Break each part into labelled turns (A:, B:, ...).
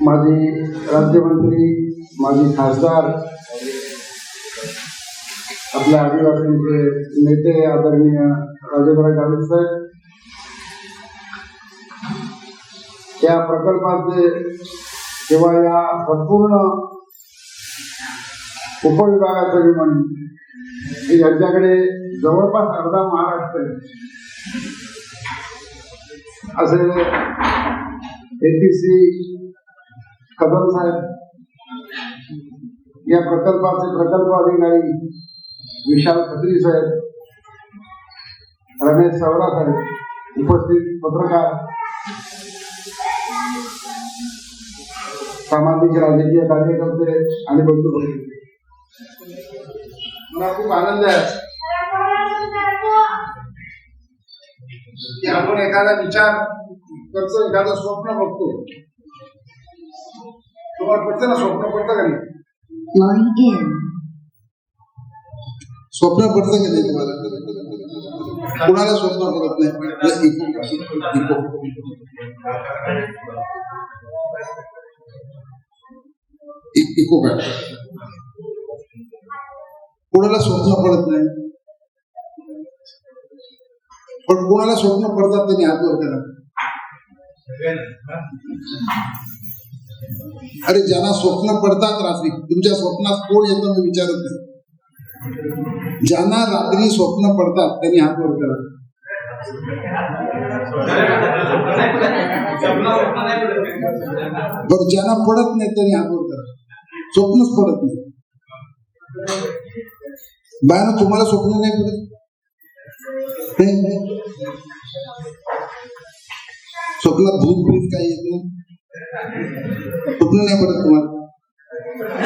A: माझे राज्यमंत्री माझे खासदार आपल्या आदिवासींचे नेते आदरणीय राजेंद्र गावित साहेब या प्रकल्पाचे किंवा या संपूर्ण उपविभागाचं मी म्हणेन की यांच्याकडे जवळपास अर्धा महाराष्ट्र असे N T C Kadam Saheb या प्रकल्पाचे प्रकल्प अधिकारी विशाल खत्री साहेब रमेश सवरा साहेब उपस्थित पत्रकार सामाजिक राजकीय कार्यकर्ते आणि बंधू मला खूप आनंद आहे. की आपण एखादा विचार करतो एखादं स्वप्न बघतो. तुम्हाला पडतं ना स्वप्न पडतं का नाही.
B: स्वप्न पडतं की नाही तुम्हाला? कुणाला स्वप्न पडत नाही? इको- इको काय? कुणाला स्वप्न पडत नाही? पण कोणाला स्वप्न पडतात त्यांनी हात वर अरे ज्यांना स्वप्न पडतात रात्री तुमच्या स्वप्नात कोण येतं मी विचारत नाही. ज्यांना रात्री स्वप्न पडतात त्यांनी हात वर करा ज्यांना पडत नाही त्यांनी हात वर करा. स्वप्नच पडत नाही. बायानं तुम्हाला स्वप्न नाही पडत? नाही? स्वप्नात भूत भूत काही येत नाही. स्वप्न नाही पडत तुम्हाला.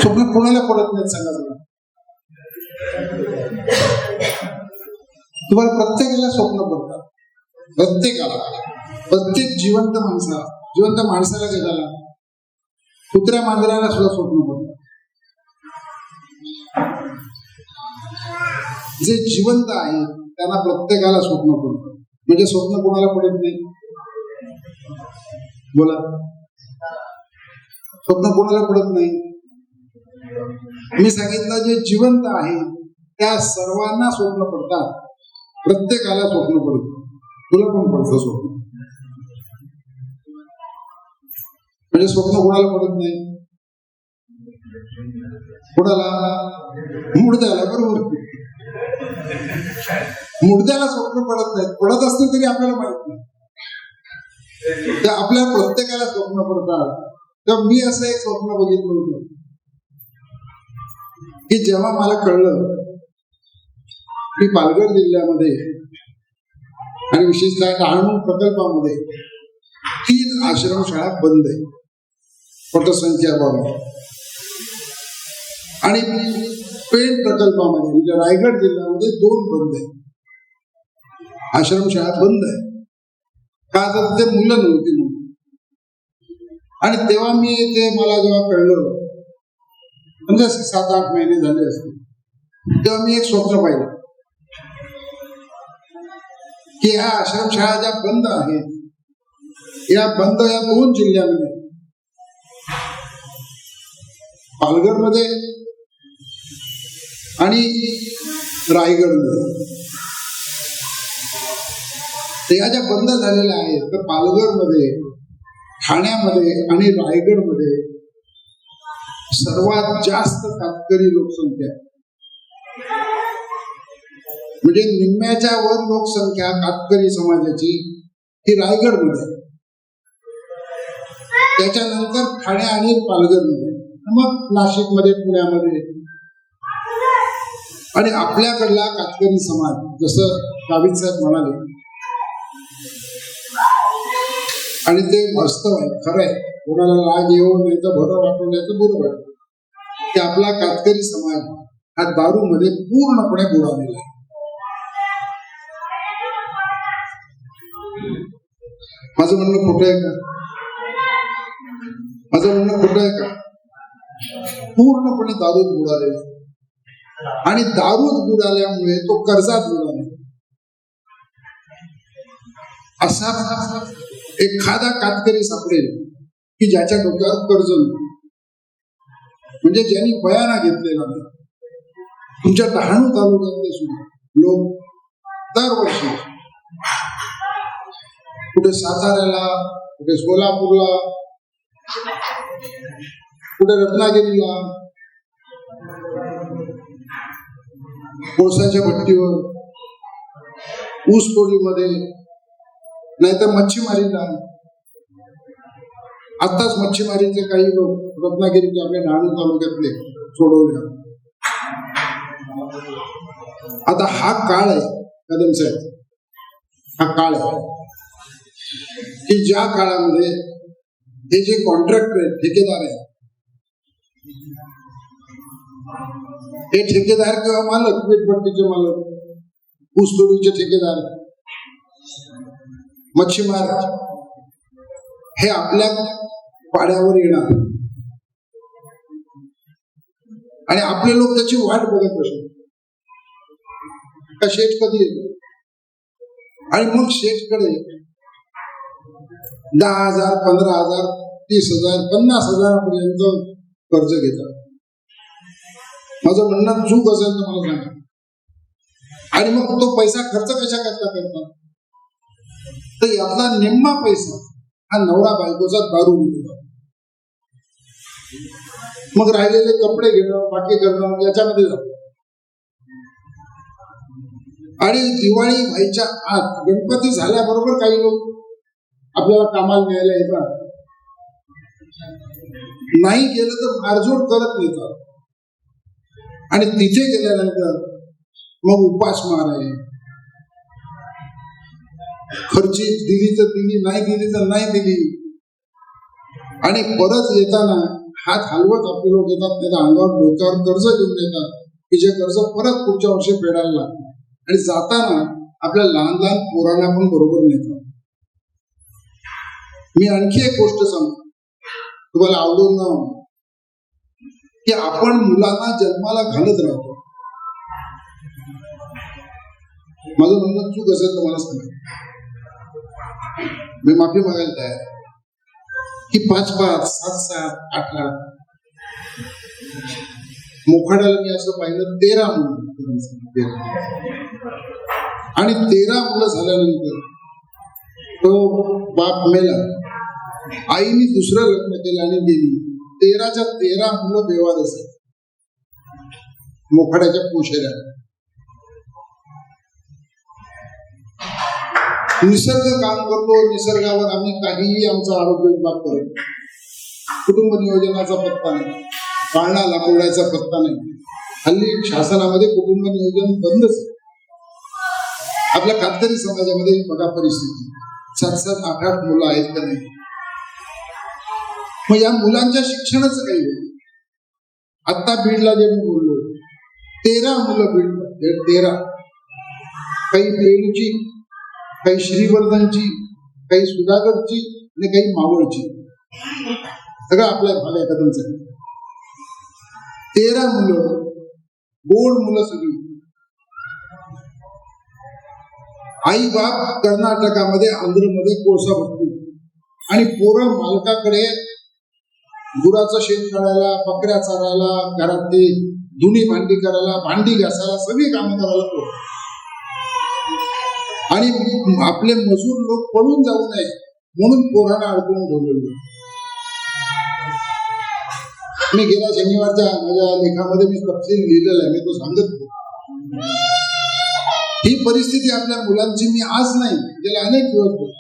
B: स्वप्न कोणाला पडत नाही सांगा तुम्हाला प्रत्येकाला स्वप्न पडतात. प्रत्येकाला. प्रत्येक जिवंत माणसाला जिवंत माणसाला जगाला कुत्र्या मांजराला सुद्धा स्वप्न पडतात. जे जिवंत आहे त्यांना प्रत्येकाला स्वप्न पडतं. म्हणजे स्वप्न कोणाला पडत नाही? बोला. स्वप्न कोणाला पडत नाही? मी सांगितलं जे जिवंत आहे त्या सर्वांना स्वप्न पडतात. प्रत्येकाला स्वप्न पडत. तुला पण पडतं स्वप्न. म्हणजे स्वप्न कोणाला पडत नाही? कोणाला? मुडद्याला बरोबर. मुडद्याला स्वप्न पडत नाहीत. पडत असतील तरी आपल्याला माहीत नाही. तर आपल्या प्रत्येकाला स्वप्न पडतात. तर मी असं एक स्वप्न बघितलं होतं. की जेव्हा मला कळलं की पालघर जिल्ह्यामध्ये आणि विशेषतः डहाणू प्रकल्पामध्ये तीन आश्रमशाळा बंद आहे पटसंख्या बाबत आणि पेण प्रकल्पामध्ये म्हणजे रायगड जिल्ह्यामध्ये दोन बंद आहे आश्रमशाळा बंद आहे का तर ते मुलं नव्हती म्हणून. आणि तेव्हा मी ते मला जेव्हा कळलं म्हणजे असे सात आठ महिने झाले असते तेव्हा मी एक स्वप्न पाहिलं. की ह्या आश्रमशाळा ज्या बंद आहेत या बंद या दोन जिल्ह्यांमध्ये पालघरमध्ये आणि रायगडमध्ये तर या ज्या बंद झालेल्या आहेत तर पालघरमध्ये ठाण्यामध्ये आणि रायगडमध्ये सर्वात जास्त कातकरी लोकसंख्या. म्हणजे निम्म्याच्या वर लोकसंख्या कातकरी समाजाची ही रायगडमध्ये. त्याच्यानंतर ठाणे आणि पालघरमध्ये. मग नाशिकमध्ये पुण्यामध्ये आणि आपल्याकडला कातकरी समाज जसं गावित साहेब म्हणाले आणि ते वास्तव आहे खरं आहे. कोणाला लाग येऊ नाही तर भरं वाटून द्यायचं बरोबर आहे. की आपला कातकरी समाज हा दारूमध्ये पूर्णपणे बुडालेला आहे. माझं म्हणणं खोटं आहे का? माझं म्हणणं खोटं आहे का? पूर्णपणे दारूत बुडालेला आणि दारूत बुडाल्यामुळे तो कर्जात बुडाला असा एखादा कातकरी सापडेल की ज्याच्या डोक्यावर कर्ज नाही. म्हणजे ज्यांनी बयाना घेतलेला नाही. तुमच्या डहाणू तालुक्यातले सुद्धा लोक दरवर्षी कुठे साताऱ्याला कुठे सोलापूरला कुठे रत्नागिरीला कोळसाच्या भट्टीवर ऊसतोडीमध्ये नाहीतर मच्छीमारीला. आताच मच्छीमारीचे काही लोक रत्नागिरीचे आपल्या डहाणू तालुक्यातले सोडवले. आता हा काळ आहे कदम साहेब. हा काळ आहे. की ज्या काळामध्ये हे जे कॉन्ट्रॅक्टर आहेत ठेकेदार आहेत हे ठेकेदार किंवा मालक वीटभट्टीचे मालक ऊसतोडीचे ठेकेदार मच्छीमार हे आपल्या पाड्यावर येणार. आणि आपले लोक त्याची वाट बघत बसले का शेठ कधी येतो आणि मग शेठकडे दहा हजार पंधरा हजार तीस हजार पन्नास हजारापर्यंत कर्ज घेतात. माझं म्हणणं चूक असेल तर मला सांगा. आणि मग तो पैसा खर्च कशा करता करतात तर यातला निम्मा पैसा हा नवरा बायकोचा दारू घेतो. मग राहिलेले कपडे घेणं बाकी करणं याच्यामध्ये जातो. आणि दिवाळी व्हायच्या आत गणपती झाल्याबरोबर काही लोक आपल्याला कामाला न्यायला येतात. नाही गेलं तर मारझोड करत येतात आणि तिथे गेल्यानंतर मग उपासमार आहे खर्ची दिली तर दिली नाही दिली तर नाही दिली. आणि परत येताना हात हलवत आपले लोक येतात त्याच्या अंगावर डोक्यावर कर्ज घेऊन येतात की जे कर्ज परत पुढच्या वर्षी फेडायला लागतं. आणि जाताना आपल्या लहान लहान पोरांना पण बरोबर नेतात. मी आणखी एक गोष्ट सांगतो. तुम्हाला आवडून ना की आपण मुलांना जन्माला घालत राहतो. माझं म्हणणं चूक असेल तर मला सांगा मी माफी मागायला तयार की पाच पाच सात सात आठ आठ. मोखाड्याला मी असं पाहिलं तेरा मुलं आणि तेरा मुलं झाल्यानंतर तो बाप मेला. आईने दुसरं लग्न केलं आणि गेली. तेराच्या तेरा मुलं बेवार असेल. मोखाड्याच्या पोशेऱ्या निसर्ग काम करतो निसर्गावर आम्ही काहीही आमचा आरोग्य विभाग करतो कुटुंब नियोजनाचा पत्ता नाही. पाळणा लाकवण्याचा पत्ता नाही. हल्ली शासनामध्ये कुटुंब नियोजन बंदच आपल्या कातकरी समाजामध्ये बघा परिस्थिती. सात सात आठ आठ मुलं आहेत का नाही? मग या मुलांच्या शिक्षणाचं काही होईल आता बीडला जे मी बोललो तेरा मुलं बीड तेरा. काही पेडची काही श्रीवर्धनची काही सुधागरची आणि काही मावळची. सगळं आपल्या भाग कदमचं तेरा मुलं गोड मुलं सगळी. आई बाप कर्नाटकामध्ये आंध्रमध्ये कोळसा भरतील आणि पोरं मालकाकडे गुराचं शेत काढायला बकऱ्या चारायला घरातली धुणी भांडी करायला भांडी घासायला सगळी कामं करायला पोरं आणि आपले मजूर लोक पळून जाऊ नये म्हणून पोरांना अडकून ठेवलेलं. मी गेल्या शनिवारच्या माझ्या लेखामध्ये मी तपशील लिहिलेला आहे मी तो सांगत ही परिस्थिती आपल्या मुलांची मी आज नाही गेल्या अनेक दिवस बघतो.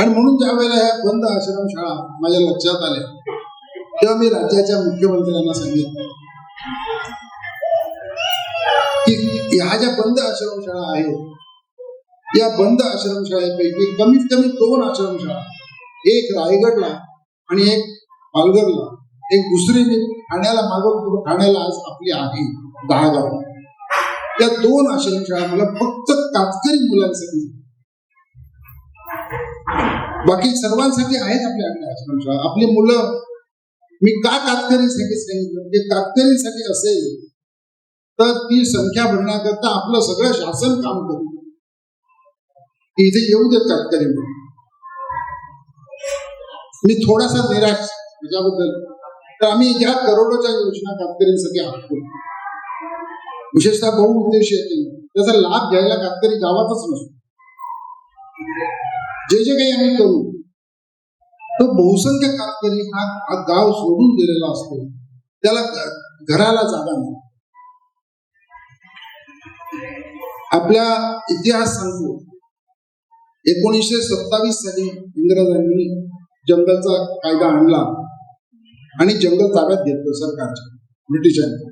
B: आणि म्हणून ज्या वेळेला ह्या बंद आश्रम शाळा माझ्या लक्षात आल्या. तेव्हा मी राज्याच्या मुख्यमंत्र्यांना सांगितलं. की ह्या ज्या बंद आश्रमशाळा आहेत या बंद आश्रमशाळेपैकी कमीत कमी दोन आश्रमशाळा एक रायगडला आणि एक पालघरला. एक दुसरी मी ठाण्याला मागं ठाण्याला आज आपली आहे दहा गाव या दोन आश्रमशाळा मला फक्त तात्कालिक मुलांसाठी. बाकी सर्वांसाठी आहेत आपल्याकडे आश्रमशाळा. आपली मुलं मी का तात्कालीसाठी सांगितलं? म्हणजे तात्कालीसाठी असेल तर ती संख्या भरण्याकरता आपलं सगळं शासन काम करतं इथे येऊ देत तात्कालिक मी थोडासा निराश त्याच्याबद्दल. तर आम्ही ज्या करोडोच्या योजना कातकरींसाठी आखतो विशेषतः बहुउद्देशीय. त्याचा लाभ घ्यायला कातकरी गावातच नसतो. जे जे काही आम्ही करू तो बहुसंख्य कातकरी हा हा गाव सोडून गेलेला असतो. त्याला घराला जागा नाही. आपला इतिहास सांगतो. एकोणीसशे सत्तावीस साली इंग्रजांनी जंगलचा कायदा आणला आणि जंगल ताब्यात घेतलं सरकारच्या ब्रिटिशांनी.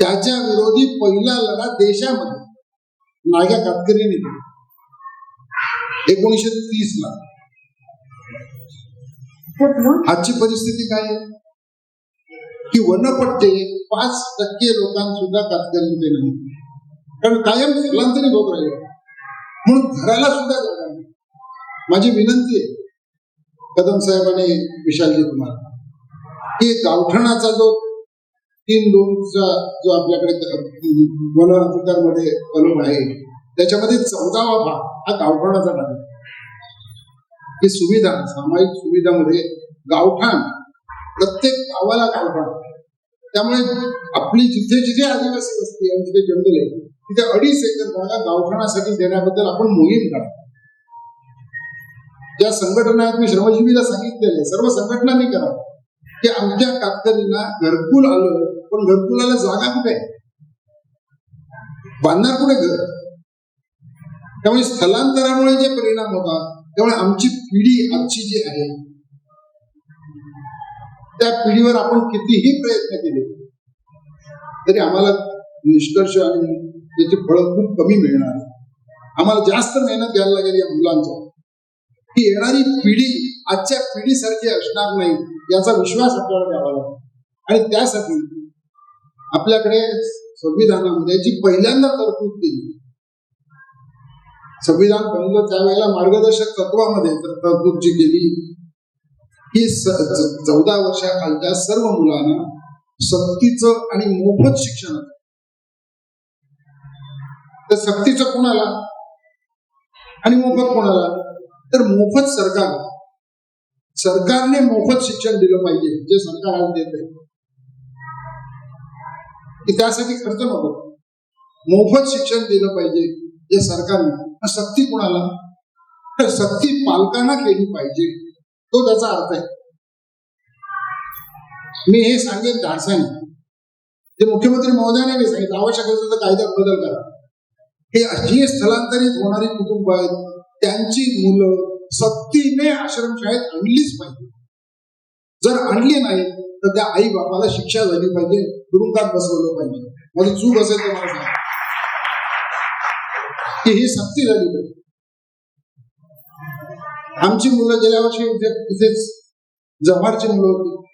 B: त्याच्या विरोधी पहिला लढा देशामध्ये नागा कातकरीने एकोणीसशे तीस ला आजची परिस्थिती काय आहे? की वनपट्टे पाच टक्के लोकांसुद्धा कातकरींचे नाही. कारण कायम स्थलांतरित होत राहिले. म्हणून घराला सुद्धा जागा नाही. माझी विनंती आहे कदम साहेब आणि विशालजी कुमार की गावठणाचा जो तीन दोनचा जो आपल्याकडे वन अधिकारमध्ये कलम आहे त्याच्यामध्ये चौदावा भाग हा गावठणाचा भाग आहे. ही सुविधा सामायिक सुविधामध्ये गावठाण प्रत्येक गावाला गावठाण. त्यामुळे आपली जिथे जिथे आदिवासी वस्ती आहे जिथे जंगल आहे तिथे अडीच एकर जागा गावठाणासाठी देण्याबद्दल आपण मोहीम करा ज्या संघटना आहेत मी श्रमजीवीला सांगितलेले सर्व संघटनांनी करा. की आमच्या कातकरींना घरकुल आलं पण घरकुलाला जागा कुठे? बांधणार कुठे घर? त्यामुळे स्थलांतरामुळे जे परिणाम होतात त्यामुळे आमची पिढी आजची जी आहे त्या पिढीवर आपण कितीही प्रयत्न केले तरी आम्हाला निष्कर्ष आणि त्याची फळं खूप कमी मिळणार. आम्हाला जास्त मेहनत घ्यायला लागेल या मुलांचा. की येणारी पिढी आजच्या पिढीसारखी असणार नाही याचा विश्वास आपल्याला द्यावा लागतो आणि त्यासाठी आपल्याकडे संविधानामध्ये जी पहिल्यांदा तरतूद केली संविधान बनलं त्यावेळेला मार्गदर्शक तत्वामध्ये तर तरतूद जी केली की चौदा वर्षाखालच्या सर्व मुलांना सक्तीचं आणि मोफत शिक्षण तर सक्तीचं कोणाला? आणि मोफत कोणाला? तर मोफत सरकार सरकारने मोफत शिक्षण दिलं पाहिजे जे सरकार आज देत आहे. त्यासाठी खर्च नको मोफत शिक्षण दिलं पाहिजे जे सरकारने सक्ती कुणाला? तर सक्ती पालकांना केली पाहिजे. तो त्याचा अर्थ आहे. मी हे सांगेन धाडसाने जे मुख्यमंत्री महोदयाने मी सांगितलं आवश्यक असेल तर कायद्यात बदल करा. हे जी स्थलांतरित होणारी कुटुंब आहेत. त्यांची मुलं सक्तीने आश्रमशाळेत आणलीच पाहिजे. जर आणली नाही तर त्या आई बापाला शिक्षा झाली पाहिजे. तुरुंगात बसवलं पाहिजे. माझी चूक असेल तर मला सांगा. की ही सक्ती झाली पाहिजे आमची मुलं गेल्या वर्षी तिथेच जव्हारची मुलं होती.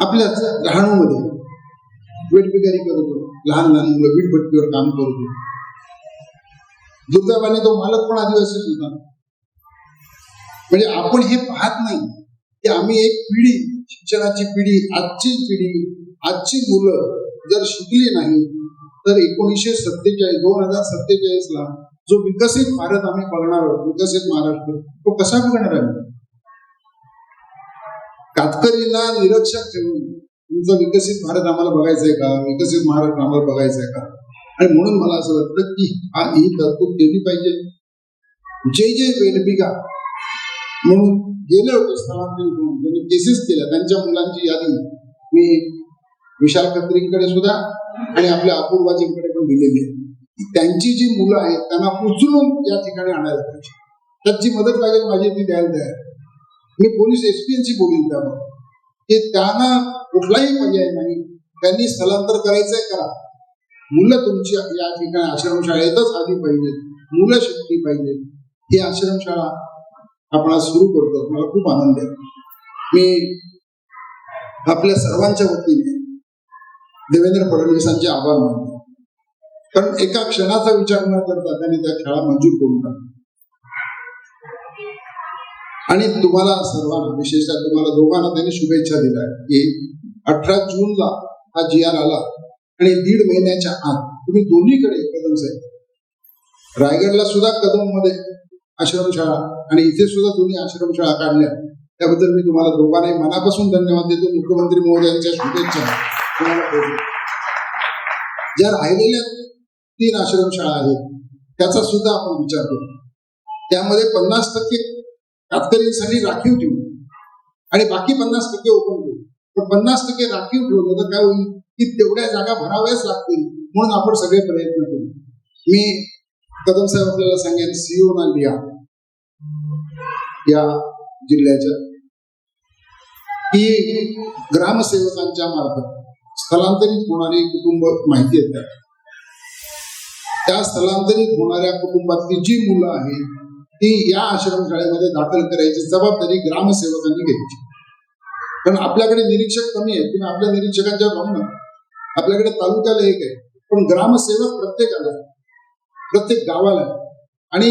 B: आपल्याच डहाणूमध्ये वेटबिगारी करत होतो. लहान लहान मुलं वीटभट्टीवर काम करत होते. दुर्दैवाने तो मालक पण आदिवासीच होता. म्हणजे आपण हे पाहत नाही की आम्ही एक पिढी शिक्षणाची पिढी आजची पिढी आजची मुलं जर शिकली नाही तर एकोणीसशे सत्तेचाळीस दोन हजार सत्तेचाळीस ला जो विकसित भारत आम्ही बघणार आहोत विकसित महाराष्ट्र तो कसा बघणार आहे? कातकरीला निरक्षक ठेवून तुमचा विकसित भारत आम्हाला बघायचा आहे का? विकसित महाराष्ट्र आम्हाला बघायचा आहे का? आणि म्हणून मला असं वाटतं की हा ही तरतूद केली पाहिजे. जे जे वेदबिगा म्हणून गेले होते स्थलांतरित म्हणून त्यांनी केसेस केल्या त्यांच्या मुलांची यादी मी विशाल खत्रींकडे सुद्धा आणि आपल्या अपूर्वाजींकडे पण दिलेली आहे त्यांची जी मुलं आहेत त्यांना उचलून या ठिकाणी आणायला पाहिजे. त्याची मदत पाहिजे माझी ती द्यायला तयार मी पोलीस एसपीएनशी बोलीन त्यावर की त्यांना कुठलाही पर्याय नाही. त्यांनी स्थलांतर करायचंय करा. मुलं तुमची या ठिकाणी आश्रमशाळेतच आली पाहिजेत मुलं शिकली पाहिजेत ही आश्रमशाळा आपण आज सुरू करतो. मला खूप आनंद आहे. मी आपल्या सर्वांच्या वतीने देवेंद्र फडणवीसांचे आभार मानले कारण एका क्षणाचा विचार न करता त्यांनी त्या खेळा मंजूर करून टाकला. आणि तुम्हाला सर्वांना विशेषतः तुम्हाला दोघांना त्यांनी शुभेच्छा दिल्या की अठरा जूनला हा जी आर आला आणि दीड महिन्याच्या आत तुम्ही दोन्हीकडे कदम साहेब रायगडला सुद्धा कदममध्ये आश्रमशाळा आणि इथे सुद्धा दोन्ही आश्रमशाळा काढल्या. त्याबद्दल मी तुम्हाला दोघांनाही मनापासून धन्यवाद देतो. मुख्यमंत्री महोदयांच्या शुभेच्छा. ज्या राहिलेल्या तीन आश्रमशाळा आहेत त्याचा सुद्धा आपण विचार करू. त्यामध्ये पन्नास टक्के कातकरींसाठी राखीव ठेवू. आणि बाकी पन्नास टक्के ओपन करू. पण पन्नास टक्के राखीव ठेवलं तर काय होईल? की तेवढ्या जागा भराव्याच लागतील म्हणून आपण सगळे प्रयत्न करू. मी कदम साहेब आपल्याला सांगेन सीओ ना या जिल्ह्याच्या. की ग्रामसेवकांच्या मार्फत. स्थलांतरित होणारी कुटुंब माहिती येतात त्या स्थलांतरित होणाऱ्या कुटुंबातली जी मुलं आहेत ती या आश्रमशाळेमध्ये दाखल करायची जबाबदारी ग्रामसेवकांनी घ्यायची कारण आपल्याकडे निरीक्षक कमी आहेत. तुम्ही आपल्या निरीक्षकांच्या भावना आपल्याकडे तालुक्याला एक आहे. पण ग्रामसेवक प्रत्येकाला प्रत्येक गावाला आणि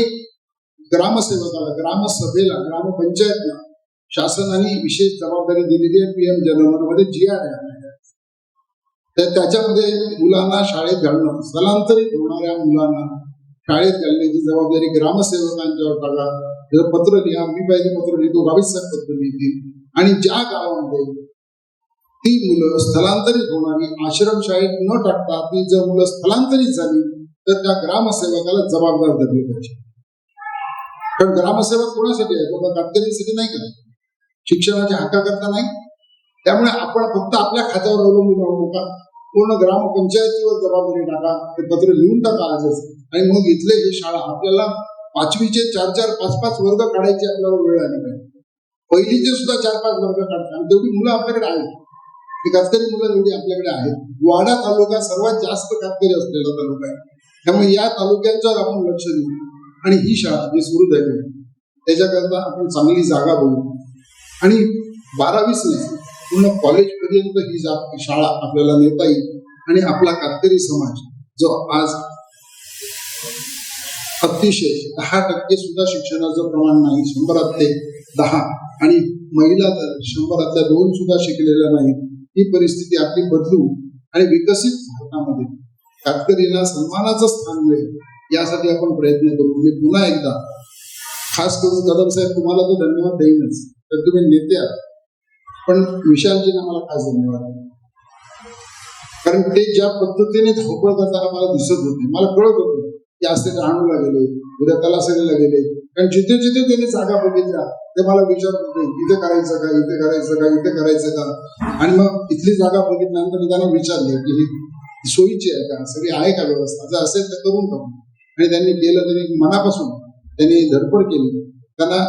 B: ग्रामसेवकाला ग्रामसभेला ग्रामपंचायतला शासनाने विशेष जबाबदारी दिलेली आहे. पीएम जनमनमध्ये जी आर आहे. तर त्याच्यामध्ये मुलांना शाळेत घालणं स्थलांतरित होणाऱ्या मुलांना शाळेत घालण्याची जबाबदारी ग्रामसेवकांच्यावर टाका त्याचं पत्र लिहा मी पाहिजे पत्र लिहितो बावीस पत्र लिहितील आणि ज्या गावामध्ये ती मुलं स्थलांतरित होणारी आश्रमशाळेत न टाकता ती जर मुलं स्थलांतरित झाली तर त्या ग्रामसेवकाला जबाबदार धरली पाहिजे. कारण ग्रामसेवक कोणासाठी आहे? तो कातकरीसाठी नाही का? शिक्षणाच्या हक्काकरता नाही? त्यामुळे आपण फक्त आपल्या खात्यावर अवलंबून राहू नका. पूर्ण ग्रामपंचायतीवर जबाबदारी टाका. ते पत्र लिहून टाका आजच आणि मग इथले हे शाळा आपल्याला पाचवीचे चार चार पाच पाच वर्ग काढायची आपल्याला वेळ आली नाही. पहिलीचे सुद्धा चार पाच वर्ग काढतात आणि तेवढी मुलं आपल्याकडे आहेत. ही कातकरी मुलं एवढी आपल्याकडे आहेत. वाडा तालुका सर्वात जास्त कातकरी असलेला तालुका आहे. त्यामुळे या तालुक्यांच्यावर आपण लक्ष देऊ. आणि ही शाळा जी सुरू झाली. त्याच्याकरता आपण चांगली जागा बघू. आणि बारावीस नाही पूर्ण कॉलेज पर्यंत ही जा शाळा आपल्याला नेता येईल आणि आपला कातकरी समाज जो आज अतिशय दहा टक्के सुद्धा शिक्षणाचं प्रमाण नाही शंभरातले दहा आणि महिला तर शंभरातल्या दोन सुद्धा शिकलेल्या नाहीत ही परिस्थिती आपली बदलू आणि विकसित भारतामध्ये कातकरीला सन्मानाचं स्थान मिळेल यासाठी आपण प्रयत्न करू. मी पुन्हा एकदा खास करून कदम साहेब तुम्हाला तो धन्यवाद देईनच. तर तुम्ही नेते आहात. पण विशालजींना मला खास धन्यवाद. कारण ते ज्या पद्धतीने धावपळ करताना मला दिसत होते मला कळत होतं की आज ते डहाणूला गेले उद्या तलासरीला गेले कारण जिथे जिथे त्यांनी जागा बघितल्या ते मला विचारत होते इथे करायचं का इथे करायचं का इथे करायचं का? आणि मग इथली जागा बघितल्यानंतर मी त्यांना विचारलं की ही सोयीची आहे का? सगळी आहे का व्यवस्था? जर असेल तर करून टाकू आणि त्यांनी केलं तरी मनापासून त्यांनी धडपड केली. त्यांना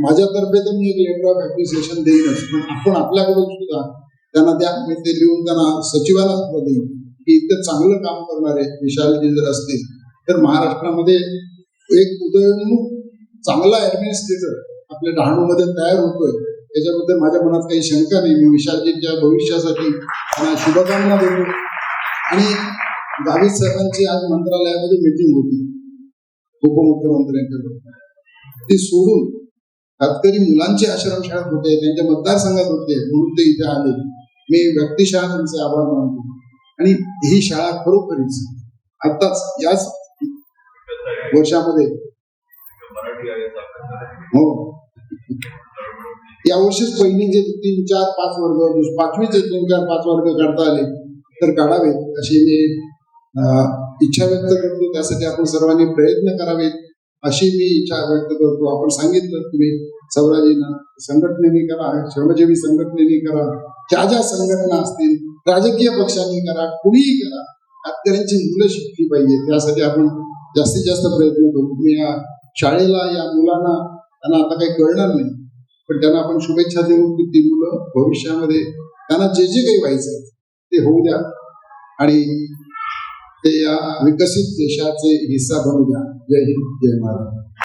B: माझ्यातर्फे तर मी एक लेटर ऑफ ऍप्रिसिएशन देईनच. पण आपण आपल्याकडून सुद्धा त्यांना त्या ते लिहून त्यांना सचिवाला सुद्धा देईन की इतकं चांगलं काम करणारे विशालजी जर असतील तर महाराष्ट्रामध्ये एक उदयोन्मुख चांगला ऍडमिनिस्ट्रेटर आपल्या डहाणूमध्ये तयार होतोय. त्याच्याबद्दल माझ्या मनात काही शंका नाही. मी विशालजींच्या भविष्यासाठी त्यांना शुभकामना देतो. आणि गावित साहेबांची आज मंत्रालयामध्ये मीटिंग होती. उपमुख्यमंत्र्यांकडून. ती सोडून कातकरी मुलांची आश्रमशाळा होते त्यांच्या मतदारसंघात होते म्हणून ते इथे आले. मी व्यक्तिशः त्यांचे आभार मानतो. आणि ही शाळा खरोखरीच आताच याच वर्षामध्ये हो. यावर्षीच पहिलीचे तीन चार पाच वर्ग पाचवीचे तीन चार पाच वर्ग काढता आले तर काढावेत अशी मी अं, इच्छा व्यक्त करतो. त्यासाठी आपण सर्वांनी प्रयत्न करावेत. अशी मी इच्छा व्यक्त करतो. आपण सांगितलं तुम्ही सौराजींना संघटनेने करा श्रमजीवी संघटनेने करा ज्या ज्या संघटना असतील राजकीय पक्षांनी करा कुणीही करा शेतकऱ्यांची मुलं शिकली पाहिजे त्यासाठी आपण जास्तीत जास्त प्रयत्न करू. तुम्ही या शाळेला या मुलांना त्यांना आता काही कळणार नाही पण त्यांना आपण शुभेच्छा देऊ की ती मुलं भविष्यामध्ये त्यांना जे जे काही व्हायचं ते होऊ द्या. आणि ते या विकसित देशाचे हिस्सा बनू द्या. जय हिंद जय महाराज